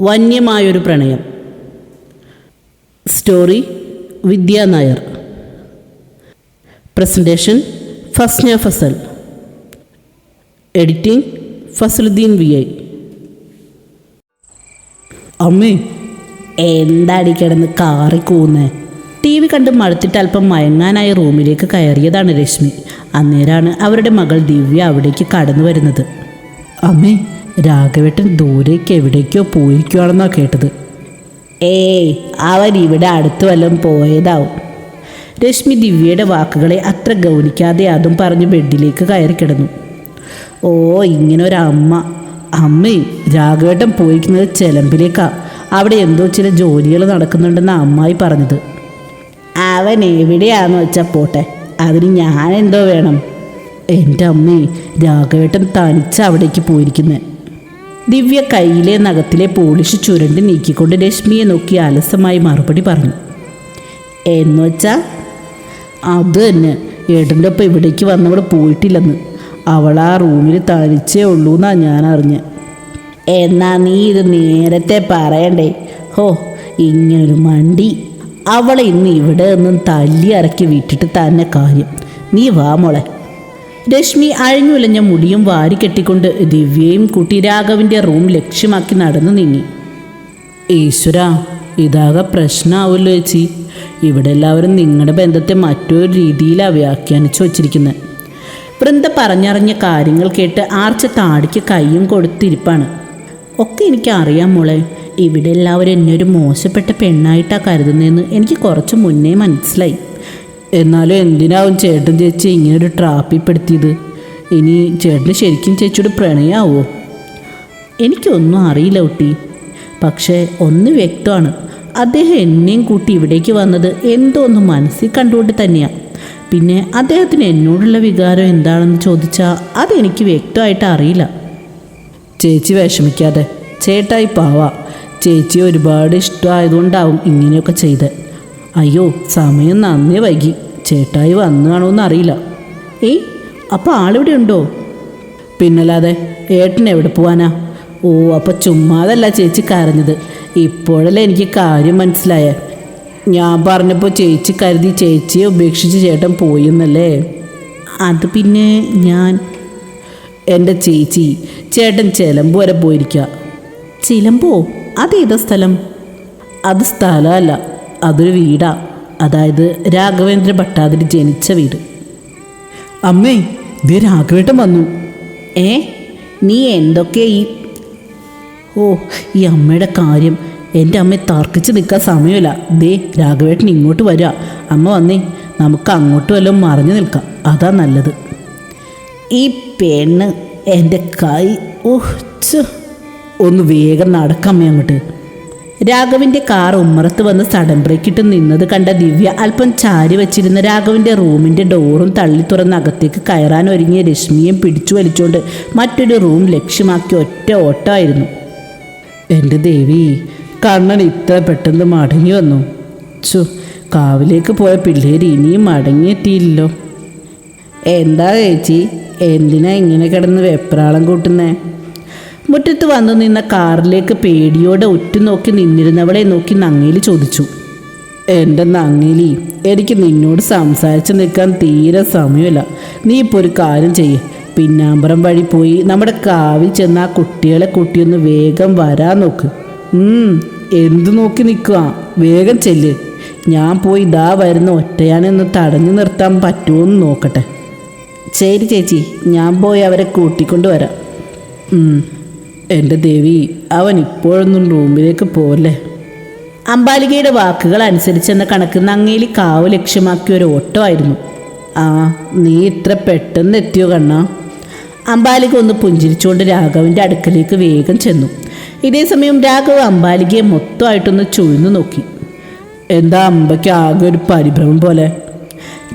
വന്യമായൊരു പ്രണയം. Story Vidya Nair. Presentation Fasna Fasal. Editing Fasaluddeen V I. അമ്മേ. എന്താടി കിടന്ന് കാറി കൂന്നേ ടി വി കണ്ട് മടുത്തിട്ട് അല്പം മയങ്ങാനായി റൂമിലേക്ക് കയറിയതാണ് രശ്മി. അന്നേരാണ് അവരുടെ മകൾ ദിവ്യ അവിടേക്ക് കടന്നു വരുന്നത്. അമ്മേ. രാഘവേട്ടൻ ദൂരേക്ക് എവിടേക്കോ പോയിരിക്കുവാണെന്നാണ് കേട്ടത്. ഏയ് അവൻ ഇവിടെ അടുത്ത് വല്ലതും പോയതാവും. രശ്മി ദിവ്യയുടെ വാക്കുകളെ അത്ര ഗൗനിക്കാതെ അതും പറഞ്ഞ് ബെഡിലേക്ക് കയറി കിടന്നു. ഓ ഇങ്ങനെ ഒരു അമ്മ അമ്മേ രാഘവേട്ടൻ പോയിരിക്കുന്നത് ചെലമ്പിലേക്കാ. അവിടെ എന്തോ ചില ജോലികൾ നടക്കുന്നുണ്ടെന്ന് അമ്മായി പറഞ്ഞത്. അവൻ എവിടെയാന്ന് വെച്ചാൽ പോട്ടെ. അതിന് ഞാൻ എന്തോ വേണം. എന്റെ അമ്മേ രാഘവേട്ടൻ തനിച്ച് അവിടേക്ക് പോയിരിക്കുന്നത് ദിവ്യ കൈയിലെ നഖത്തിലെ പോളിഷ് ചുരണ്ടി നീക്കിക്കൊണ്ട് രശ്മിയെ നോക്കി അലസമായി മറുപടി പറഞ്ഞു. എന്ന് വെച്ചാ അത് തന്നെ. ഏട്ടന്റെ ഒപ്പം ഇവിടേക്ക് വന്നവൾ പോയിട്ടില്ലെന്ന്. അവൾ ആ റൂമിൽ തനിച്ചേ ഉള്ളൂ എന്നാ ഞാൻ അറിഞ്ഞ് എന്നാ നീ ഇത് നേരത്തെ പറയണ്ടേ? ഹോ ഇങ്ങനൊരു മണ്ടി. അവളെ ഇന്ന് ഇവിടെ നിന്നും തല്ലി അരക്കി വിട്ടിട്ട് തന്നെ കാര്യം. നീ വാ മോളെ. രശ്മി അഴിഞ്ഞുലഞ്ഞ മുടിയും വാരി കെട്ടിക്കൊണ്ട് ദിവ്യയും കുട്ടി രാഘവിന്റെ റൂം ലക്ഷ്യമാക്കി നടന്നു നീങ്ങി. ഈശ്വര ഇതാകെ പ്രശ്നമാവുമല്ലോ ചേച്ചി. ഇവിടെ എല്ലാവരും നിങ്ങളുടെ ബന്ധത്തെ മറ്റൊരു രീതിയിലാണ് വ്യാഖ്യാനിച്ചു വച്ചിരിക്കുന്നത് വൃന്ദ പറഞ്ഞറിഞ്ഞ കാര്യങ്ങൾ കേട്ട് ആർച്ച താടിക്ക് കൈയും കൊടുത്തിരിപ്പാണ്. ഒക്കെ എനിക്ക് അറിയാം മോളെ. ഇവിടെ എല്ലാവരും എന്നെ ഒരു മോശപ്പെട്ട പെണ്ണായിട്ടാണ് കരുതുന്നതെന്ന് എനിക്ക് കുറച്ച് മുന്നേ മനസ്സിലായി. എന്നാലും എന്തിനാവും ചേട്ടൻ ചേച്ചി ഇങ്ങനെ ഒരു ട്രാപ്പിൽ പെടുത്തിയത് ഇനി ചേട്ടന് ശരിക്കും ചേച്ചിയുടെ പ്രണയാവോ? എനിക്കൊന്നും അറിയില്ല കുട്ടി. പക്ഷേ ഒന്ന് വ്യക്തമാണ്. അദ്ദേഹം എന്നെയും കൂട്ടി ഇവിടേക്ക് വന്നത് എന്തോ ഒന്ന് മനസ്സിൽ കണ്ടുകൊണ്ട് തന്നെയാണ് പിന്നെ അദ്ദേഹത്തിന് എന്നോടുള്ള വികാരം എന്താണെന്ന് ചോദിച്ചാൽ അതെനിക്ക് വ്യക്തമായിട്ട് അറിയില്ല. ചേച്ചി വിഷമിക്കാതെ. ചേട്ടായി പാവ. ചേച്ചി ഒരുപാട് ഇഷ്ടമായതുകൊണ്ടാവും ഇങ്ങനെയൊക്കെ ചെയ്ത്. അയ്യോ സമയം നന്നേ വൈകി. ചേട്ടായി വന്നു കാണുമെന്ന് അറിയില്ല. ഏയ് അപ്പോൾ ആളിവിടെ ഉണ്ടോ? പിന്നല്ലാതെ ഏട്ടൻ എവിടെ പോവാനാ? ഓ അപ്പോൾ ചുമ്മാതല്ല ചേച്ചി കരഞ്ഞത്. ഇപ്പോഴല്ലേ എനിക്ക് കാര്യം മനസ്സിലായേ. ഞാൻ പറഞ്ഞപ്പോൾ ചേച്ചി കരുതി ചേച്ചിയെ ഉപേക്ഷിച്ച് ചേട്ടൻ പോയി എന്നല്ലേ അത് പിന്നെ ഞാൻ എന്റെ ചേച്ചി ചേട്ടൻ ചിലമ്പ് വരെ പോയിരിക്കുക ചിലമ്പോ? അതേതാ സ്ഥലം? അത് സ്ഥലമല്ല. അതൊരു വീടാണ് അതായത് രാഘവേന്ദ്ര ഭട്ടാതിരി ജനിച്ച വീട്. അമ്മേ ദേ രാഘവേട്ടൻ വന്നു. ഏ? നീ എന്തൊക്കെ ഈ ഓ ഈ അമ്മയുടെ കാര്യം. എന്റെ അമ്മയെ തർക്കിച്ച് നിൽക്കാൻ സമയമില്ല. ദേ രാഘവേട്ടൻ ഇങ്ങോട്ട് വരിക അമ്മ വന്നേ നമുക്ക് അങ്ങോട്ട് വല്ലതും മറിഞ്ഞു നിൽക്കാം. അതാ നല്ലത്. ഈ പെണ്ണ് എന്റെ കൈ ഓഹ് ഒന്ന് വേഗം നടക്കമ്മേ അങ്ങോട്ട്. രാഘവിന്റെ കാർ ഉമ്മറത്ത് വന്ന് സഡൻ ബ്രേക്കിട്ട് നിന്നത് കണ്ട ദിവ്യ അല്പം ചാരി വെച്ചിരുന്ന രാഘവിന്റെ റൂമിന്റെ ഡോറും തള്ളി തുറന്ന് അകത്തേക്ക് കയറാൻ ഒരുങ്ങിയ രശ്മിയും പിടിച്ചു വലിച്ചുകൊണ്ട് മറ്റൊരു റൂം ലക്ഷ്യമാക്കി ഒറ്റ ഓട്ടമായിരുന്നു. എന്റെ ദേവി കണ്ണൻ ഇത്ര പെട്ടെന്ന് മടങ്ങി വന്നു. ചു കാവിലേക്ക് പോയ പിള്ളേര് ഇനിയും മടങ്ങിയെത്തിയില്ലല്ലോ. എന്താ ചേച്ചി? എന്തിനാ ഇങ്ങനെ കിടന്ന് വെപ്രാളം കൂട്ടുന്നേ? മുറ്റത്ത് വന്നു നിന്ന കാറിലേക്ക് പേടിയോടെ ഉറ്റുനോക്കി നിന്നിരുന്നവളെ നോക്കി നങ്ങേലി ചോദിച്ചു എന്റെ നങ്ങേലി എനിക്ക് നിന്നോട് സംസാരിച്ച് നിൽക്കാൻ തീരെ സമയമില്ല. നീ ഇപ്പോൾ ഒരു കാര്യം ചെയ്യ്. പിന്നാമ്പറം വഴി പോയി നമ്മുടെ കാവിൽ ചെന്ന് ആ കുട്ടികളെ കുട്ടിയൊന്ന് വേഗം വരാൻ നോക്ക്. എന്തു നോക്കി നിൽക്കുക വേഗം ചെല്ല്. ഞാൻ പോയി ഇതാ വരുന്ന ഒറ്റയാണെന്ന് തടഞ്ഞു നിർത്താൻ പറ്റുമോ എന്ന് നോക്കട്ടെ. ശരി ചേച്ചി ഞാൻ പോയി അവരെ കൂട്ടിക്കൊണ്ട് വരാം. എന്റെ ദേവി അവൻ ഇപ്പോഴൊന്നും റൂമിലേക്ക് പോവല്ലേ? അമ്പാലികയുടെ വാക്കുകൾ അനുസരിച്ചെന്ന കണക്ക് നങ്ങേലി കാവ് ലക്ഷ്യമാക്കിയ ഒരു ഓട്ടോ ആയിരുന്നു. ആ നീ ഇത്ര പെട്ടെന്ന് എത്തിയോ കണ്ണ? അമ്പാലിക ഒന്ന് പുഞ്ചിരിച്ചുകൊണ്ട് രാഘവിന്റെ അടുക്കലേക്ക് വേഗം ചെന്നു. ഇതേസമയം രാഘവ് അമ്പാലികയെ മൊത്തമായിട്ടൊന്ന് ചുഴിഞ്ഞു നോക്കി. എന്താ അമ്പയ്ക്ക് ആകെ ഒരു പരിഭ്രമം പോലെ?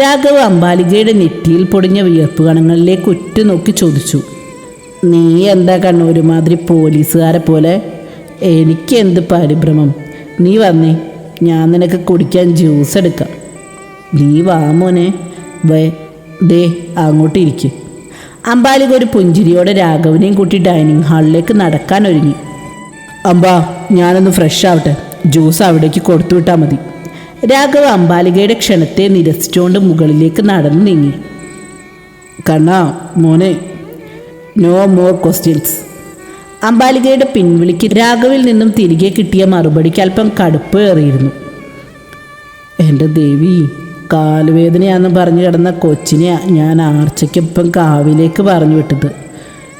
രാഘവ് അമ്പാലികയുടെ നെറ്റിയിൽ പൊടിഞ്ഞ വിയർപ്പ് കണങ്ങളിലേക്ക് ഉറ്റുനോക്കി ചോദിച്ചു. നീ എന്താ കണ്ണു ഒരുമാതിരി പോലീസുകാരെ പോലെ? എനിക്ക് എന്ത് പരിഭ്രമം? നീ വന്നേ. ഞാൻ നിനക്ക് കുടിക്കാൻ ജ്യൂസ് എടുക്കാം. നീ വാ മോനെ. വേ ദേ അങ്ങോട്ട് ഇരിക്കും. അമ്പാലിക ഒരു പുഞ്ചിരിയോടെ രാഘവനെയും കൂട്ടി ഡൈനിങ് ഹാളിലേക്ക് നടക്കാൻ ഒരുങ്ങി. അമ്പാ ഞാനൊന്ന് ഫ്രഷ് ആവട്ടെ. ജ്യൂസ് അവിടേക്ക് കൊടുത്തു വിട്ടാൽ മതി. രാഘവ് അമ്പാലികയുടെ ക്ഷണത്തെ നിരസിച്ചുകൊണ്ട് മുകളിലേക്ക് നടന്നു നീങ്ങി. കണ്ണാ മോനെ. നോ മോർ ക്വസ്റ്റ്യൻസ് അംബാലികയുടെ പിൻവിളിക്ക് രാഘവിൽ നിന്നും തിരികെ കിട്ടിയ മറുപടിക്ക് അല്പം കടുപ്പ് ഏറിയിരുന്നു. എന്റെ ദേവി കാലുവേദനയാന്ന് പറഞ്ഞു കിടന്ന കൊച്ചിനെ ഞാൻ ആർച്ചയ്ക്കൊപ്പം കാവിലേക്ക് പറഞ്ഞു വിട്ടത്.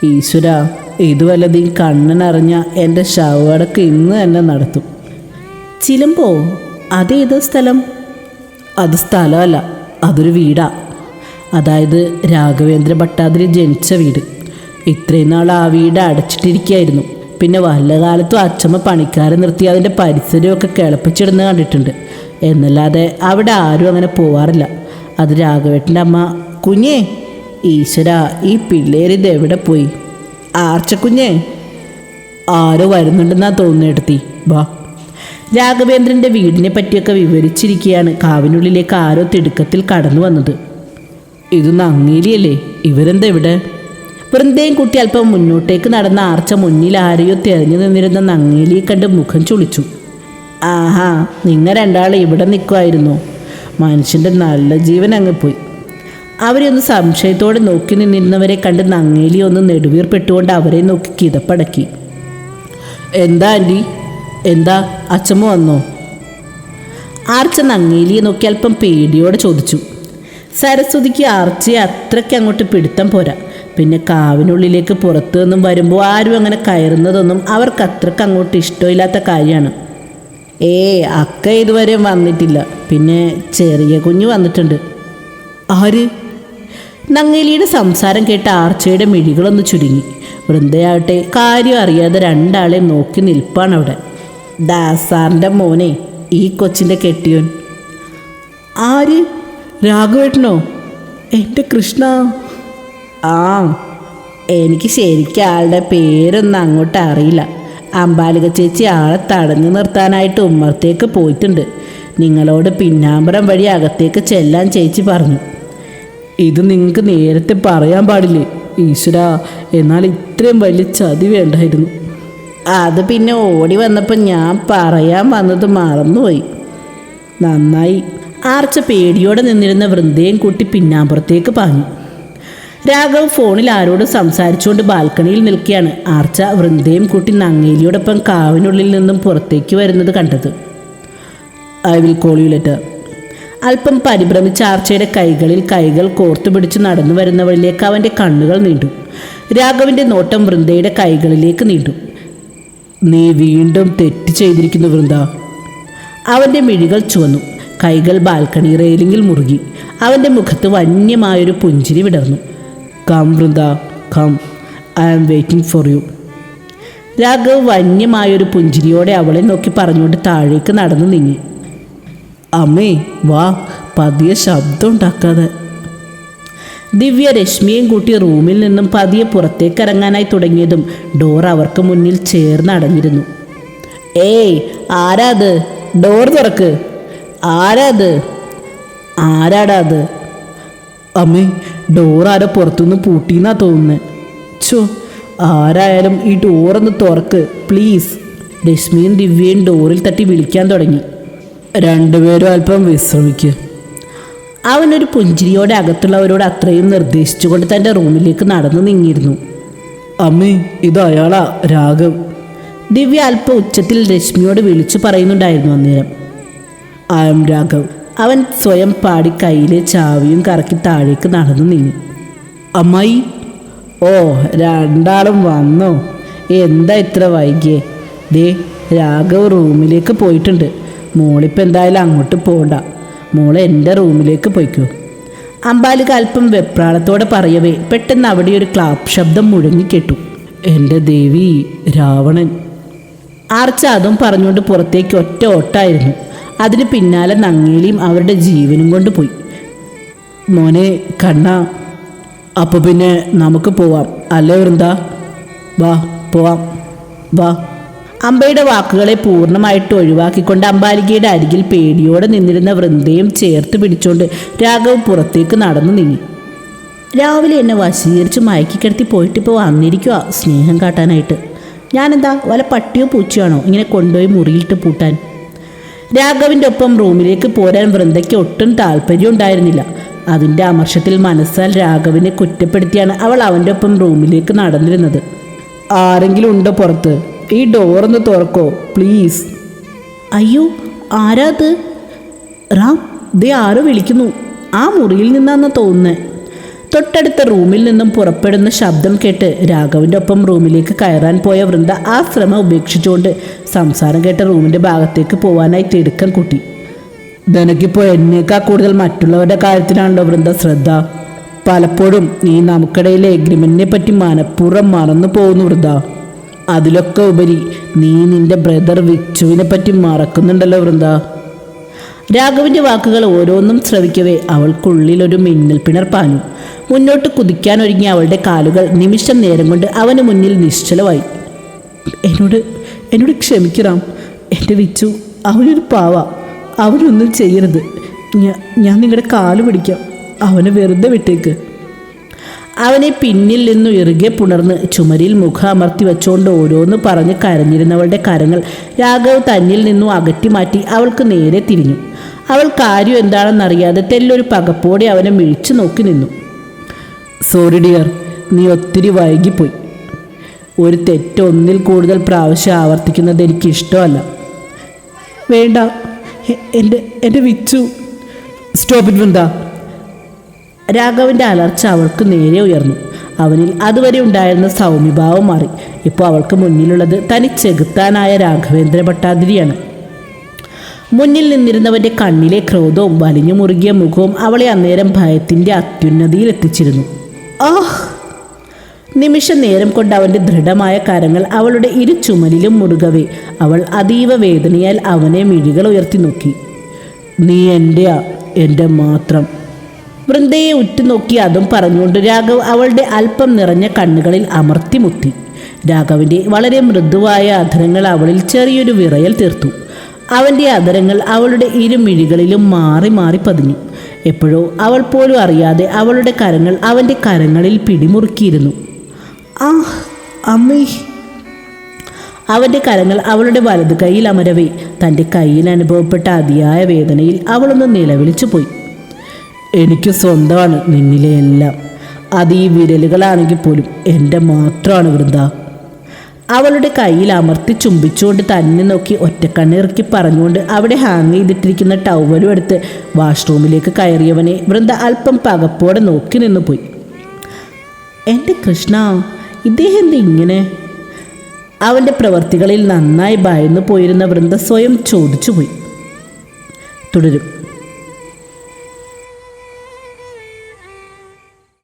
ഈശ്വര ഇതുവല്ലത് വല്ലതും ഈ കണ്ണനറിഞ്ഞ എന്റെ ശവടക്ക് ഇന്ന് തന്നെ നടത്തും. ചിലമ്പോ അതേത് സ്ഥലം? അത് സ്ഥലമല്ല അതൊരു വീടാ. അതായത് രാഘവേന്ദ്ര ഭട്ടാതിരി ജനിച്ച വീട്. ഇത്രയും നാൾ ആ വീട് അടച്ചിട്ടിരിക്കുകയായിരുന്നു. പിന്നെ വല്ല കാലത്തും അച്ഛമ്മ പണിക്കാരെ നിർത്തി അതിന്റെ പരിസരമൊക്കെ കിളപ്പിച്ചിടുന്ന കണ്ടിട്ടുണ്ട്. എന്നല്ലാതെ അവിടെ ആരും അങ്ങനെ പോവാറില്ല. അത് രാഘവേട്ടന്റെ അമ്മ കുഞ്ഞേ ഈശ്വര ഈ പിള്ളേരിത് എവിടെ പോയി? ആർച്ചക്കുഞ്ഞേ ആരോ വരുന്നുണ്ടെന്നാ തോന്നിയെടുത്തി വാ. രാഘവേന്ദ്രന്റെ വീടിനെ പറ്റിയൊക്കെ വിവരിച്ചിരിക്കുകയാണ് കാവിനുള്ളിലേക്ക് ആരോ തിടുക്കത്തിൽ കടന്നു വന്നത്. ഇത് നങ്ങീലിയല്ലേ ഇവരെന്താ ഇവിടെ? വൃന്ദയും കുട്ടി അല്പം മുന്നോട്ടേക്ക് നടന്ന ആർച്ച മുന്നിൽ ആരെയോ തെരഞ്ഞു നിന്നിരുന്ന നങ്ങേലി കണ്ട് മുഖം ചുളിച്ചു. ആഹാ നിങ്ങൾ രണ്ടാൾ ഇവിടെ നിൽക്കുമായിരുന്നു മനുഷ്യന്റെ നല്ല ജീവൻ അങ്ങ് പോയി. അവരെ ഒന്ന് സംശയത്തോടെ നോക്കി നിന്നിരുന്നവരെ കണ്ട് നങ്ങേലി ഒന്ന് നെടുവീർപ്പെട്ടുകൊണ്ട് അവരെ നോക്കി കിതപ്പടക്കി. എന്താ ആന്റി എന്താ? അച്ഛമ്മ വന്നോ? ആർച്ച നങ്ങേലിയെ നോക്കി അല്പം പേടിയോടെ ചോദിച്ചു. സരസ്വതിക്ക് ആർച്ചയെ അത്രയ്ക്ക് അങ്ങോട്ട് പിടുത്തം പോരാ. പിന്നെ കാവിനുള്ളിലേക്ക് പുറത്തു നിന്നും വരുമ്പോൾ ആരും അങ്ങനെ കയറുന്നതൊന്നും അവർക്ക് അത്രയ്ക്ക് അങ്ങോട്ട് ഇഷ്ടമില്ലാത്ത കാര്യമാണ്. ഏ അക്ക ഇതുവരെ വന്നിട്ടില്ല. പിന്നെ ചെറിയ കുഞ്ഞ് വന്നിട്ടുണ്ട്. ആര്? നങ്ങേലിയുടെ സംസാരം കേട്ട ആർച്ചയുടെ മിഴികളൊന്ന് ചുരുങ്ങി. വൃന്ദയാവട്ടെ കാര്യം അറിയാതെ രണ്ടാളെ നോക്കി നിൽപ്പാണ് അവിടെ. ദാസാറിന്റെ മോനെ ഈ കൊച്ചിന്റെ കെട്ടിയോൻ. ആര്? രാഘവേട്ടനോ? എന്റെ കൃഷ്ണ. ആ എനിക്ക് ശരിക്കും ആളുടെ പേരൊന്നും അങ്ങോട്ട് അറിയില്ല. അമ്പാലിക ചേച്ചി ആളെ തടഞ്ഞു നിർത്താനായിട്ട് ഉമ്മറത്തേക്ക് പോയിട്ടുണ്ട്. നിങ്ങളോട് പിന്നാമ്പറം വഴി അകത്തേക്ക് ചെല്ലാൻ ചേച്ചി പറഞ്ഞു. ഇത് നിങ്ങൾക്ക് നേരത്തെ പറയാൻ പാടില്ലേ ഈശ്വര? എന്നാൽ ഇത്രയും വലിയ ചതി വേണ്ടായിരുന്നു. അത് പിന്നെ ഓടി വന്നപ്പോൾ ഞാൻ പറയാൻ വന്നത് മറന്നുപോയി. നന്നായി. ആർച്ച പേടിയോടെ നിന്നിരുന്ന വൃന്ദയും കൂട്ടി പിന്നാമ്പുറത്തേക്ക് പാഞ്ഞു. രാഘവ് ഫോണിൽ ആരോടും സംസാരിച്ചുകൊണ്ട് ബാൽക്കണിയിൽ നിൽക്കുകയാണ്. ആർച്ച വൃന്ദയും കൂട്ടി നങ്ങേലിയോടൊപ്പം കാവിനുള്ളിൽ നിന്നും പുറത്തേക്ക് വരുന്നത് കണ്ടത്. I will call you later അല്പം പരിഭ്രമിച്ച ആർച്ചയുടെ കൈകളിൽ കൈകൾ കോർത്തു പിടിച്ച് നടന്നു വരുന്നവളിലേക്ക് അവന്റെ കണ്ണുകൾ നീണ്ടു. രാഘവിന്റെ നോട്ടം വൃന്ദയുടെ കൈകളിലേക്ക് നീണ്ടു. നീ വീണ്ടും തെറ്റ് ചെയ്തിരിക്കുന്നു വൃന്ദ. അവന്റെ മിഴികൾ ചുവന്നു. കൈകൾ ബാൽക്കണി റെയിലിങ്ങിൽ മുറുകി. അവന്റെ മുഖത്ത് വന്യമായൊരു പുഞ്ചിരി വിടർന്നു. Come Vrinda come. I am waiting for you Raghav വന്യമായൊരു പുഞ്ചിരിയോടെ അവളെ നോക്കി പറഞ്ഞുകൊണ്ട് താഴേക്ക് നടന്നു നീങ്ങി. അമ്മേ വാ പതിയെ ശബ്ദം ഉണ്ടാക്കാതെ. ദിവ്യ രശ്മിയും കൂട്ടി റൂമിൽ നിന്നും പതിയെ പുറത്തേക്ക് ഇറങ്ങാനായി തുടങ്ങിയതും ഡോർ അവർക്ക് മുന്നിൽ ചേർന്ന് അടഞ്ഞിരുന്നു. ഏയ് ആരാത്? ഡോർ തുറക്ക്. ആരാത്? ആരാടാ അത് അമ്മേ ഡോർ ആരോ പുറത്തുനിന്ന് പൂട്ടിന്നാ തോന്നുന്നത് ചോ ആരായാലും ഈ ഡോറൊന്ന് തുറക്ക് പ്ലീസ് രശ്മിയും ദിവ്യയും ഡോറിൽ തട്ടി വിളിക്കാൻ തുടങ്ങി. രണ്ടുപേരും അല്പം വിശ്രമിക്കുക അവനൊരു പുഞ്ചിരിയോടെ അകത്തുള്ളവരോട് അത്രയും നിർദ്ദേശിച്ചുകൊണ്ട് തന്റെ റൂമിലേക്ക് നടന്നു നീങ്ങിയിരുന്നു. അമ്മേ ഇത് അയാളാ രാഘവ്. ദിവ്യ അല്പ ഉച്ചത്തിൽ രശ്മിയോട് വിളിച്ചു പറയുന്നുണ്ടായിരുന്നു അന്നേരം. I'm Raghav. അവൻ സ്വയം പാടി കയ്യിലെ ചാവിയും കറക്കി താഴേക്ക് നടന്നു നീങ്ങി അമ്മായി ഓ രണ്ടാളും വന്നോ? എന്താ ഇത്ര വൈകിയേ? ദേ രാഘവ് റൂമിലേക്ക് പോയിട്ടുണ്ട്. മോളിപ്പോൾ എന്തായാലും അങ്ങോട്ട് പോകണ്ട മോളെ എന്റെ റൂമിലേക്ക് പോയിക്കോ. അമ്പാലിക അല്പം വെപ്രാളത്തോടെ പറയവേ പെട്ടെന്ന് അവിടെ ഒരു ക്ലാപ്പ് ശബ്ദം മുഴങ്ങിക്കെട്ടു എന്റെ ദേവി രാവണൻ. ആർച്ച അതും പറഞ്ഞുകൊണ്ട് പുറത്തേക്ക് ഒറ്റ ഓട്ടായിരുന്നു. അതിന് പിന്നാലെ നങ്ങേലിയും അവരുടെ ജീവനും കൊണ്ട് പോയി. മോനെ കണ്ണ. അപ്പോൾ പിന്നെ നമുക്ക് പോവാം. അല്ലേ വൃന്ദ? വാ പോവാം. വാ. അമ്പയുടെ വാക്കുകളെ പൂർണമായിട്ട് ഒഴിവാക്കിക്കൊണ്ട് അമ്പാലികയുടെ അരികിൽ പേടിയോടെ നിന്നിരുന്ന വൃന്ദയും ചേർത്ത് പിടിച്ചുകൊണ്ട് രാഘവ് പുറത്തേക്ക് നടന്നു നീങ്ങി. രാവിലെ എന്നെ വശീകരിച്ച് മയക്കിക്കിടത്തി പോയിട്ടിപ്പോൾ വന്നിരിക്കുക സ്നേഹം കാട്ടാനായിട്ട്. ഞാനെന്താ വല പട്ടിയോ പൂച്ചയാണോ ഇങ്ങനെ കൊണ്ടുപോയി മുറിയിട്ട് പൂട്ടാൻ? രാഘവിന്റെ ഒപ്പം റൂമിലേക്ക് പോരാൻ വൃന്ദയ്ക്ക് ഒട്ടും താല്പര്യം ഉണ്ടായിരുന്നില്ല അതിന്റെ അമർഷത്തിൽ മനസ്സാൽ രാഘവിനെ കുറ്റപ്പെടുത്തിയാണ് അവൾ അവന്റെ ഒപ്പം റൂമിലേക്ക് നടന്നിരുന്നത്. ആരെങ്കിലും ഉണ്ടോ പുറത്ത്? ഈ ഡോറൊന്ന് തുറക്കോ പ്ലീസ് അയ്യോ ആരാത്? റാം ദേ ആരോ വിളിക്കുന്നു. ആ മുറിയിൽ നിന്നാന്ന് തോന്നുന്നത് തൊട്ടടുത്ത റൂമിൽ നിന്നും പുറപ്പെടുന്ന ശബ്ദം കേട്ട് രാഘവിന്റെ ഒപ്പം റൂമിലേക്ക് കയറാൻ പോയ വൃന്ദ ആ ശ്രമം ഉപേക്ഷിച്ചുകൊണ്ട് സംസാരം കേട്ട റൂമിന്റെ ഭാഗത്തേക്ക് പോവാനായി തിടുക്കം കൂട്ടി. നിനക്കിപ്പോൾ എന്നേക്കാൾ കൂടുതൽ മറ്റുള്ളവരുടെ കാര്യത്തിലാണല്ലോ വൃന്ദ ശ്രദ്ധ. പലപ്പോഴും നീ നമുക്കിടയിലെ എഗ്രിമെന്റിനെ പറ്റി മനഃപൂർവം മറന്നു പോകുന്നു വൃന്ദ. അതിലൊക്കെ ഉപരി നീ നിന്റെ ബ്രദർ വിച്ചുവിനെ പറ്റി മറക്കുന്നുണ്ടല്ലോ വൃന്ദ. രാഘവിന്റെ വാക്കുകൾ ഓരോന്നും ശ്രവിക്കവേ അവൾക്കുള്ളിൽ ഒരു മിന്നൽ പിണർ പാഞ്ഞു. മുന്നോട്ട് കുതിക്കാനൊരുങ്ങിയ അവളുടെ കാലുകൾ നിമിഷം നേരം കൊണ്ട് അവന് മുന്നിൽ നിശ്ചലമായി. എന്നോട് എന്നോട് ക്ഷമിക്കണം. എന്റെ വിച്ചു അവനൊരു പാവ. അവനൊന്നും ചെയ്യരുത്. ഞാൻ നിങ്ങളുടെ കാൽ പിടിക്കാം. അവനെ വെറുതെ വിട്ടേക്ക്. അവനെ പിന്നിൽ നിന്നു ഇറുകെ പുണർന്ന് ചുമരിൽ മുഖം അമർത്തി വെച്ചുകൊണ്ട് ഓരോന്ന് പറഞ്ഞ് കരഞ്ഞിരുന്നവളുടെ കരങ്ങൾ രാഘവ് തന്നിൽ നിന്നും അകറ്റി മാറ്റി അവൾക്ക് നേരെ തിരിഞ്ഞു. അവൾ കാര്യം എന്താണെന്നറിയാതെ തെല്ലൊരു പകപ്പോടെ അവനെ മിഴിച്ചു നോക്കി നിന്നു. സോറി ഡിയർ നീ ഒത്തിരി വൈകിപ്പോയി. ഒരു തെറ്റ് ഒന്നിൽ കൂടുതൽ പ്രാവശ്യം ആവർത്തിക്കുന്നത് എനിക്ക് ഇഷ്ടമല്ല. വേണ്ട എന്റെ എന്റെ വിച്ചു. Stop it Vrinda. രാഘവന്റെ അലർച്ച അവൾക്ക് നേരെ ഉയർന്നു. അവനിൽ അതുവരെ ഉണ്ടായിരുന്ന സൗമ്യഭാവം മാറി. ഇപ്പോൾ അവൾക്ക് മുന്നിലുള്ളത് തനി ചെകുത്താനായ രാഘവേന്ദ്ര ഭട്ടാതിരിയാണ്. മുന്നിൽ നിന്നിരുന്നവന്റെ കണ്ണിലെ ക്രോധവും വലിഞ്ഞു മുറുകിയ മുഖവും അവളെ അന്നേരം ഭയത്തിന്റെ അത്യുന്നതിയിൽ എത്തിച്ചിരുന്നു. ആഹ്. നിമിഷ നേരം കൊണ്ട് അവന്റെ ദൃഢമായ കരങ്ങൾ അവളുടെ ഇരു ചുമലിലും മുറുകവേ. അവൾ അതീവ വേദനയാൽ അവനെ മിഴികൾ ഉയർത്തി നോക്കി. നീ എന്റെയാ എന്റെ മാത്രം. വൃന്ദയെ ഉറ്റുനോക്കി അതും പറഞ്ഞുകൊണ്ട് രാഘവ് അവളുടെ അല്പം നിറഞ്ഞ കണ്ണുകളിൽ അമർത്തി മുത്തി. രാഘവിന്റെ വളരെ മൃദുവായ അധരങ്ങൾ അവളിൽ ചെറിയൊരു വിറയൽ തീർത്തു. അവന്റെ അധരങ്ങൾ അവളുടെ ഇരുമിഴികളിലും മാറി മാറി പതിഞ്ഞു. എപ്പോഴോ അവൾ പോലും അറിയാതെ അവളുടെ കരങ്ങൾ അവന്റെ കരങ്ങളിൽ പിടിമുറുക്കിയിരുന്നു. ആ അമ്മേ. അവന്റെ കരങ്ങൾ അവളുടെ വലതു കൈയിൽ അമരവേ. തന്റെ കയ്യിൽ അനുഭവപ്പെട്ട അതിയായ വേദനയിൽ അവളൊന്ന് നിലവിളിച്ചു പോയി. എനിക്ക് സ്വന്തമാണ് നിന്നിലെ എല്ലാം. അത് ഈ വിരലുകളാണെങ്കിൽ പോലും എന്റെ മാത്രമാണ് വൃന്ദ. അവളുടെ കയ്യിൽ അമർത്തി ചുംബിച്ചുകൊണ്ട് തന്നെ നോക്കി ഒറ്റക്കണ്ണിറക്കി പറഞ്ഞുകൊണ്ട് അവിടെ ഹാങ് ചെയ്തിട്ടിരിക്കുന്ന ടവലും എടുത്ത് വാഷ്റൂമിലേക്ക് കയറിയവനെ വൃന്ദ അല്പം പകപ്പോടെ നോക്കി നിന്നു പോയി. എന്റെ കൃഷ്ണ ഇദ്ദേഹം എന്ത് ഇങ്ങനെ? അവന്റെ പ്രവർത്തികളിൽ നന്നായി ഭയന്നു പോയിരുന്ന വൃന്ദ സ്വയം ചോദിച്ചുപോയി. തുടരും.